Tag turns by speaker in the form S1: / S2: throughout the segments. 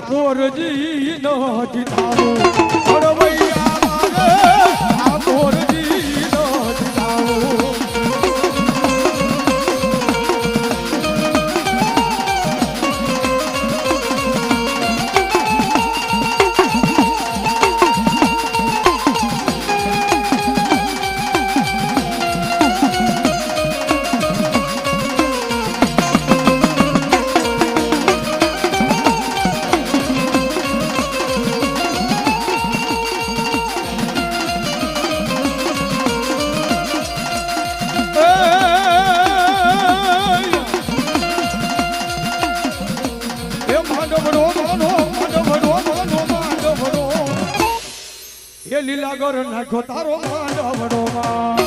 S1: ઠાકોરજી નો જીતાવો હળવૈયા એ નાખો તારો માંડવડો માં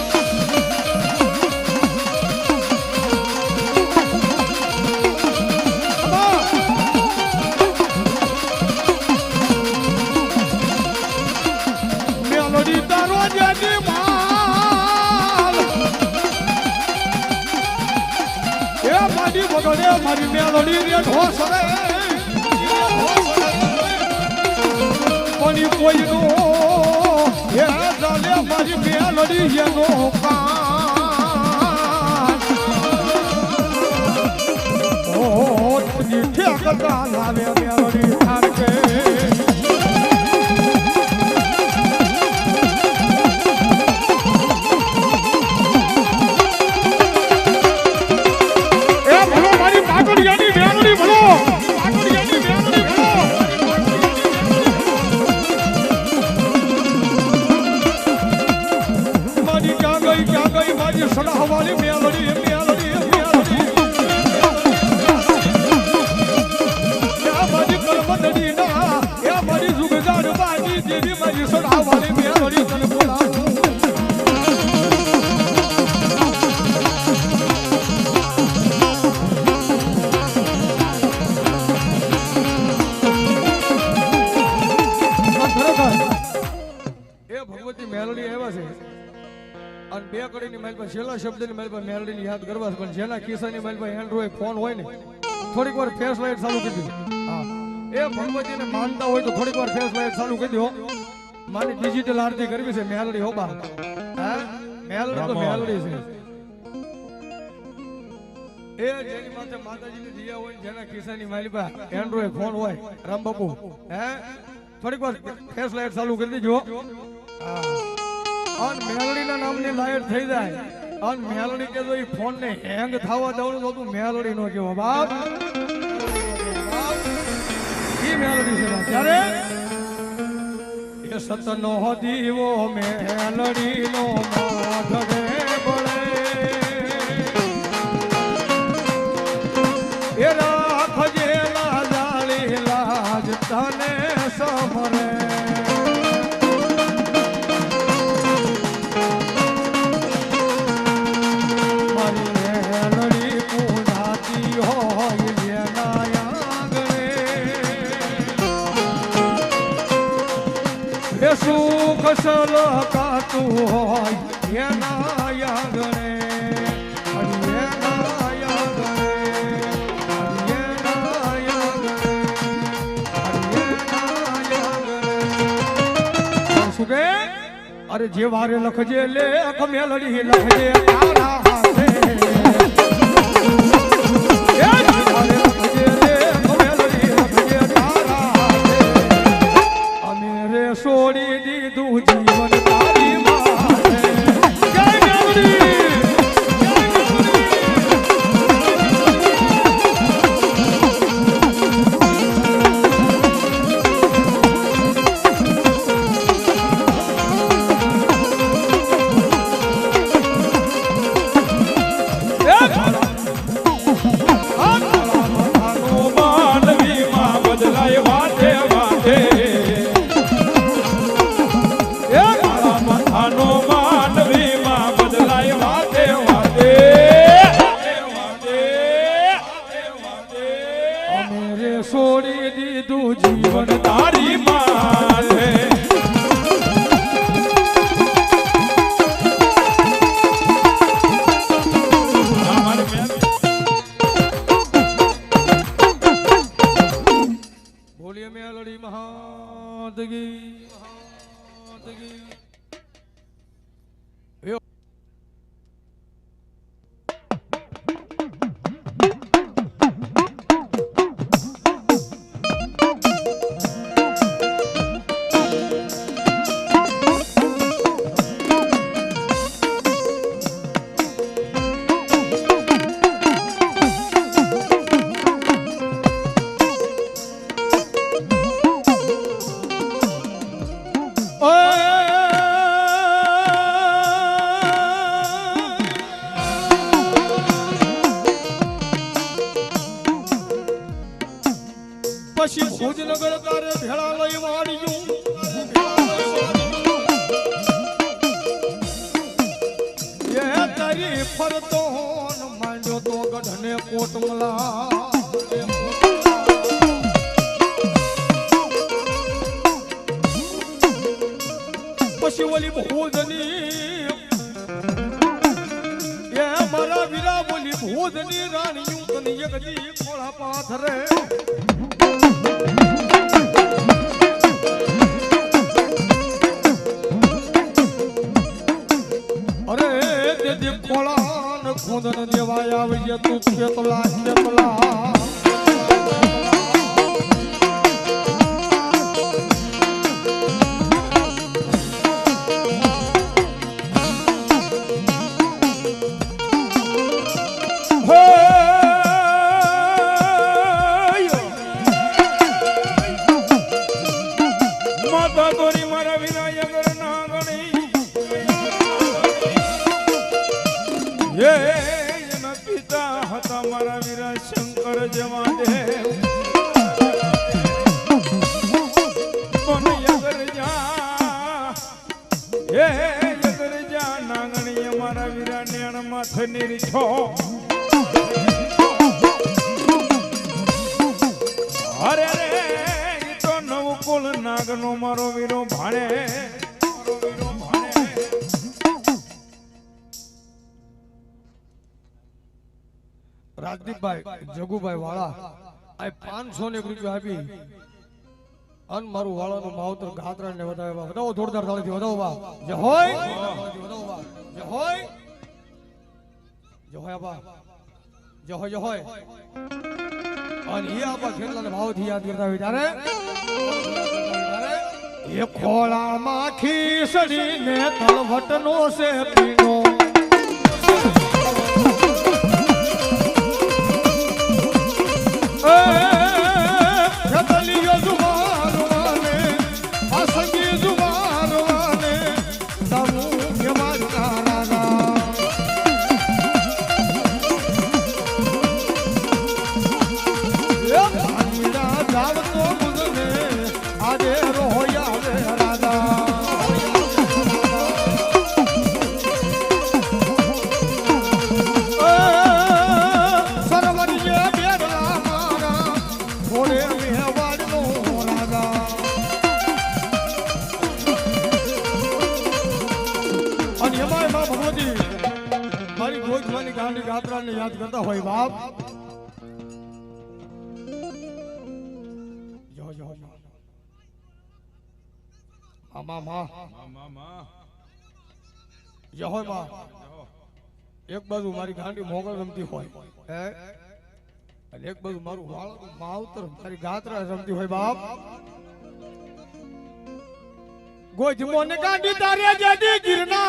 S1: મારી મેલોડી રે ઢોસરે. પણ કોઈનો એ ચાલે મારી મેલોડી એનો કાન ઓ ઠેકતા લાવે મેલોડી એ ભગવતી મેલડી આવ્યા છે. અને બે કડીની મારી પર છેલ્લા શબ્દની મારી પર મેલડીની યાદ કરવા છે. પણ જેના ખિસ્સાની મારી પાસે એન્ડ્રોઈડ ફોન હોય ને થોડીક વાર ફેસ લાઇટ ચાલુ કરી દીધું. હા. એ ભગવતીને માનતા હોય તો થોડીક વાર ફેસ લાઇટ ચાલુ કરી દો. મારી ડિજિટલ આરતી કરવી છે મેલડી હોબા. હા? મેલડી તો મેલડી છે. એ જેની માથે માતાજીની દિયા હોય જેના ખિસ્સાની પાસે એન્ડ્રોઈડ ફોન હોય રામ બાપુ હે? થોડીક વાર ફેસ લાઈટ ચાલુ કરી દેજો. અન મેલડીના નામની લાઈટ થઈ જાય. અન મેલડી કે જો ઈ ફોન ને હેંગ થવા દઉં તો તું મેલડી નો કેવો બાપ. ઈ મેલડી છે. ત્યારે એ સતનો દીવો મેલડી નો માધવે સુખ સલકાતું હોય એના આંગણે અરે જે વારે લખજે લેખ મેલડી લખજે અમે રે છોડી દીધું તારે ભેળા લઈ વાળ્યું એ તારી ફરતો ન માંડ્યો તો ગઢને કોટમલા પછી ઓલી ભૂજની, એ મારા વીરા બોલી ભૂજની રાણીયું તને એક દી પાથરે. દેદી ખોળા ને ખોદન દેવાય આવજે તું કેટલા કેટલા
S2: હતા મારા વીરા શંકર જવા દેવ નાગણી મારા વીરા નેણ માથે નીરછો. અરે રે તો નવકુલ નાગનો મારો વીરો ભાણે.
S1: રાજદીપભાઈ, જગુભાઈ વાળા. પાંચસો ને રૂપિયા આપી. અન મારું વાળાનું માવતર ગાત્રા ને વધારે વધાવો, જોરદાર તાળીથી વધાવો, બા. જય હોય. જય હોય. જય હોય, બા. જય હોય જય હોય. અને એ આપા કેટલાને ભાવથી યાદ કરતા હોય ત્યારે એ ખોળામાં ખીસડીને તલવટનો છે મારી ગાંધી ગાત્રાને યાદ કરતા હોય બાપ. એક બાજુ મારી ગાંડી મોગલ રમતી હોય અને એક બાજુ મારું વાળ માવતર મારી ગાત્રા રમતી હોય, બાપ. ગોજ મોને ગાંડી તારે જડી ગિરનાર.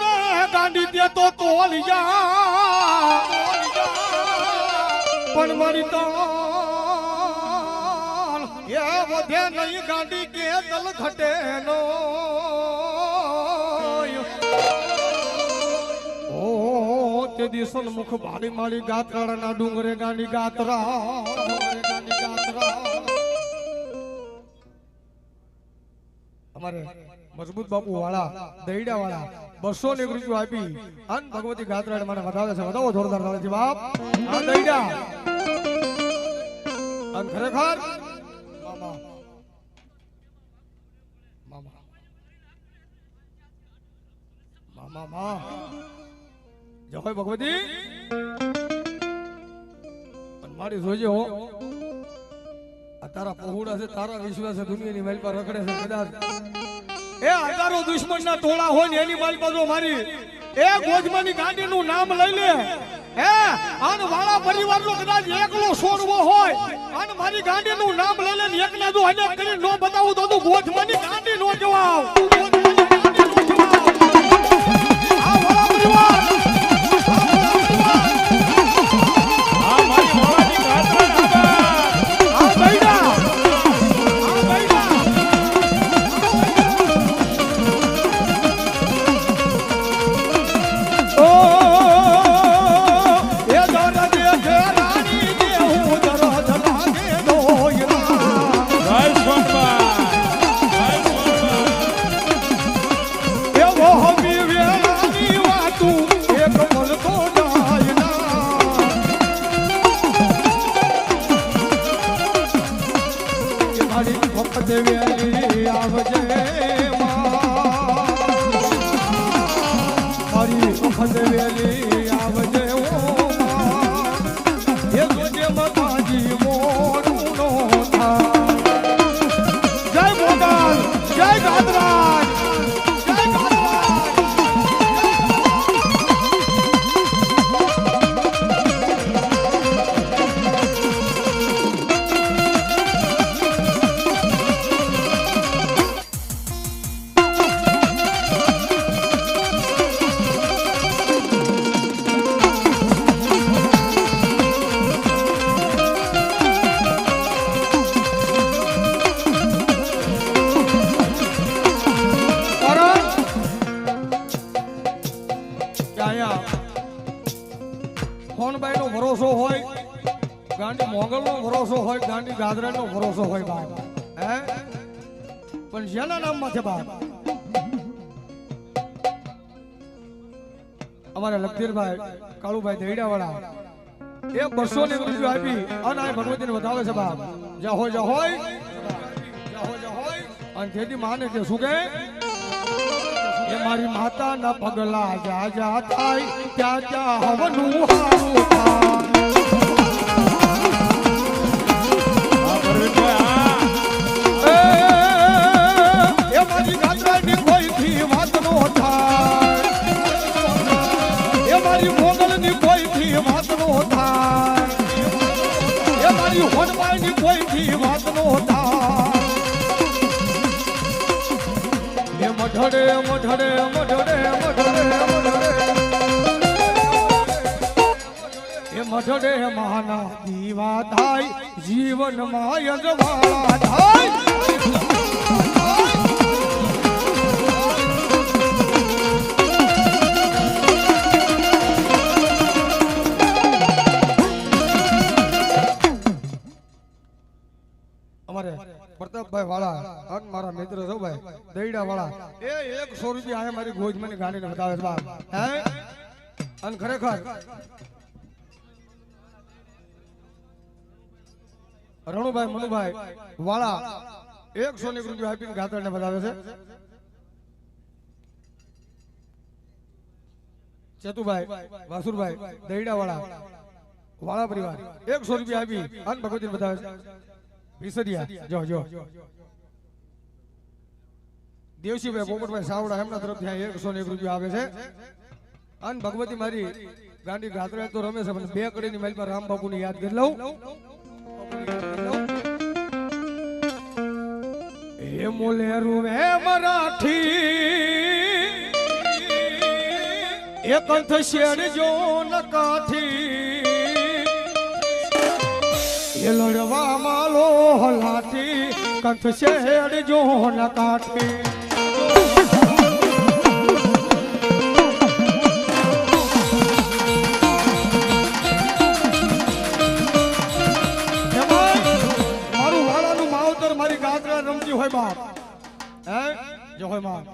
S1: મે ગાંડી દે તો તોલિયા પણ મારી તો એ નહીં ગાંડી કે દલ ઘટે નો તે દિસન મુખ ભાડી માડી ગાતરાના ડુંગરે ગાંડી ગાત્રા અમારે મજબૂત બાપુ વાળા દૈડા વાળા બસો ને એક આપી. અન ભગવતી ગાત્રાડ મને વધાવે છે. વધાવો જોરદાર છે બાપ. આ દઈડા અન ખરેખર? મામા. મામા. મામા, મા. જય ભગવતી. પણ મારી જોજે હો. આ તારા પહોળા છે, તારા વિશ્વાસ દુનિયાની મારી પર રખડે છે, કદાચ એ હજારો દુશ્મનના ટોળા હોય ને એની બાજુ બાજુ મારી. એ ગોજમાની ગાંડીનું નામ લઈ લે. હે, આન વાળા પરિવારનો કદાચ એકલો છોડવો હોય અન મારી ગાંડીનું નામ લઈ લે ને એકને જો હને કરી નો બતાવું તો તું ગોજમાની ગાંડી નો જવાવ હોય બાપ. પણ જેના નામમાં છે બાપ? અમારા લખધીરભાઈ કાળુભાઈ દેડાવાળા એ બસો ની રૂપિયા આપી અને આ ભગવતીને વધાવે છે બાપ. જ્યાં હોય. અને તેથી માને કે શું કે? એ મારી માતા ના પગલા જા જા થાય. ત્યાં ત્યાં હવનું હારું થાય. મઢડે મઢડે મઢડે મઢડે એ મઢડે માના દીવા થાય જીવનમાં યજવાળા થાય. પ્રતાપભાઈ વાળા હક મારા મિત્ર છો ભાઈ દઈડા વાળા. એ એકસો રૂપિયા આ મારી ગોજ મને ગાડીને બતાવે છે બાપ. ખરેખર રણુભાઈ મનુભાઈ વાળા એકસો ની રૂપિયા આપીને ગાતરને બતાવે છે. ચેતુભાઈ, વાસુરભાઈ દઈડા વાળા વાળા પરિવાર, એકસો રૂપિયા આપી અને ભગવતી બતાવે છે. વિસરિયા. જો જો. દેવશીભાઈ પોપટભાઈ સાવડા એમના તરફથી એકસો ને એક રૂપિયા આવે છે. અને ભગવતી મારી ગાંડી ગાત્રા તો રમે છે પણ બે કડીની મારી પર રામ બાપુની યાદ કરી લઉં. હે મોલેરું હે મરાઠી એકંથ શેર જો નકાથી એ લડવા માલો હલાટી કંથ શેર જો ગાત્રા રમતી હોય બાપ. હે? જો હોયમાં.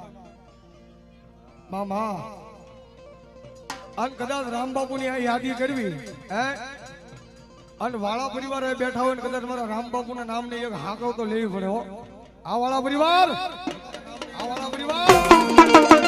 S1: મામા અને કદાચ રામબાપુની આ યાદી કરવી. હે? અને વાળા પરિવાર બેઠા હોય ને કદાચ મારા રામબાપુના નામની એક હાકવ તો લેવી પડે આ વાળા પરિવાર? આ વાળા પરિવાર?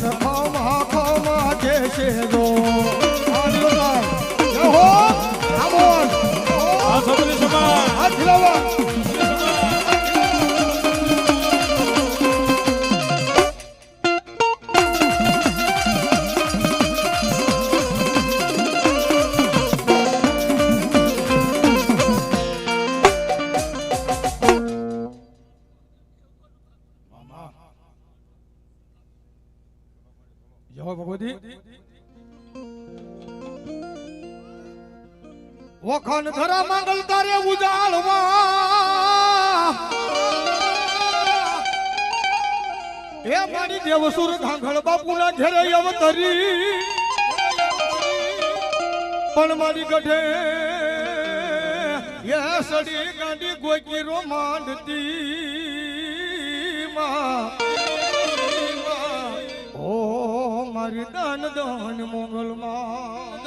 S1: તન ખમા ખમા જે છે જો ઉજાળવા એ મારી દેવસુર ઘાંઘળ બાપુના ઘેરે અવતરી. પણ મારી ગઢે એ સડી ગાંડી ગોકી ઓ મારી દાન દાન મોગલ માં